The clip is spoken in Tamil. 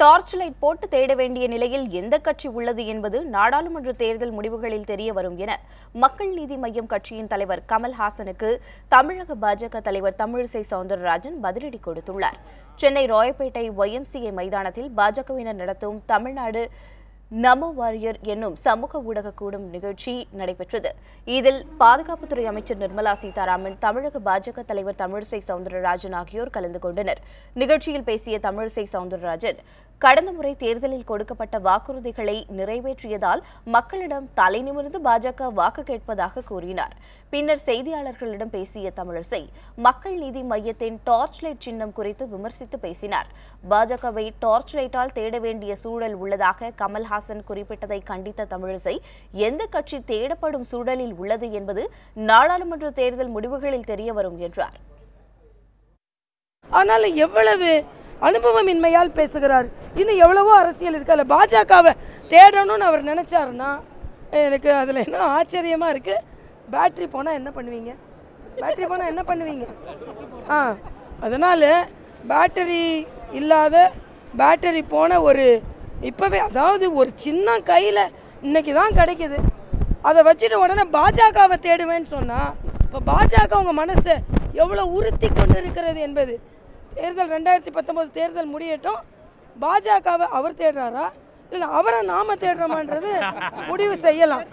டார்ச் லைட் போட்டு தேட வேண்டிய நிலையில் எந்த கட்சி உள்ளது என்பது நாடாளுமன்ற தேர்தல் முடிவுகளில் தெரிய வரும் என மக்கள் நீதி மய்யம் கட்சியின் தலைவர் கமல்ஹாசனுக்கு தமிழக பாஜக தலைவர் தமிழிசை சவுந்தரராஜன் பதிலடி கொடுத்துள்ளார். சென்னை ராயப்பேட்டை ஒய்எம்சிஏ மைதானத்தில் பாஜகவினர் நடத்தும் தமிழ்நாடு நமோ வாரியர் என்னும் சமூக ஊடக கூடும் நிகழ்ச்சி நடைபெற்றது. இதில் பாதுகாப்புத்துறை அமைச்சர் நிர்மலா சீதாராமன் தமிழக பாஜக தலைவர் தமிழிசை சவுந்தரராஜன் ஆகியோர் கலந்து கொண்டனர். நிகழ்ச்சியில் பேசிய தமிழிசை சவுந்தரராஜன் கடந்த முறை தேர்தலில் கொடுக்கப்பட்ட வாக்குறுதிகளை நிறைவேற்றியதால் மக்களிடம் தலைநிமிர்ந்து பாஜக வாக்கு கேட்பதாக கூறினார். பின்னர் செய்தியாளர்களிடம் பேசிய தமிழிசை மக்கள் நீதி மையத்தின் டார்ச் லைட் சின்னம் குறித்து விமர்சித்து பேசினார். பாஜகவை டார்ச் லைட்டால் தேட வேண்டிய சூழல் உள்ளதாக கமல்ஹாசன் குறிப்பிட்டதை கண்டித்த தமிழிசை எந்த கட்சி தேடப்படும் சூழலில் உள்ளது என்பது நாடாளுமன்ற தேர்தல் முடிவுகளில் தெரிய வரும் என்றார். ஆனால் எவ்வளவு அனுபவமின்மையால் பேசுகிறார். இன்னும் எவ்வளவோ அரசியல் இருக்கு. அதில் பாஜகவை தேடணும்னு அவர் நினச்சாருன்னா எனக்கு அதில் என்ன ஆச்சரியமாக இருக்குது பேட்டரி போனால் என்ன பண்ணுவீங்க? பேட்டரி போனால் என்ன பண்ணுவீங்க? ஆ அதனால் பேட்டரி இல்லாத பேட்டரி போன ஒரு இப்போவே அதாவது ஒரு சின்ன கையில் இன்னைக்கு தான் கிடைக்குது. அதை வச்சுட்டு உடனே பாஜகவை தேடுவேன்னு சொன்னால் இப்போ பாஜக உங்கள் மனசை எவ்வளோ உறுத்தி கொண்டு இருக்கிறது என்பது தேர்தல் ரெண்டாயிரத்தி பத்தொம்போது தேர்தல் முடியட்டும். பாஜகவை அவர் தேடுறாரா? இல்லை அவரை நாம தேடுறோமான்றது முடிவு செய்யலாம்.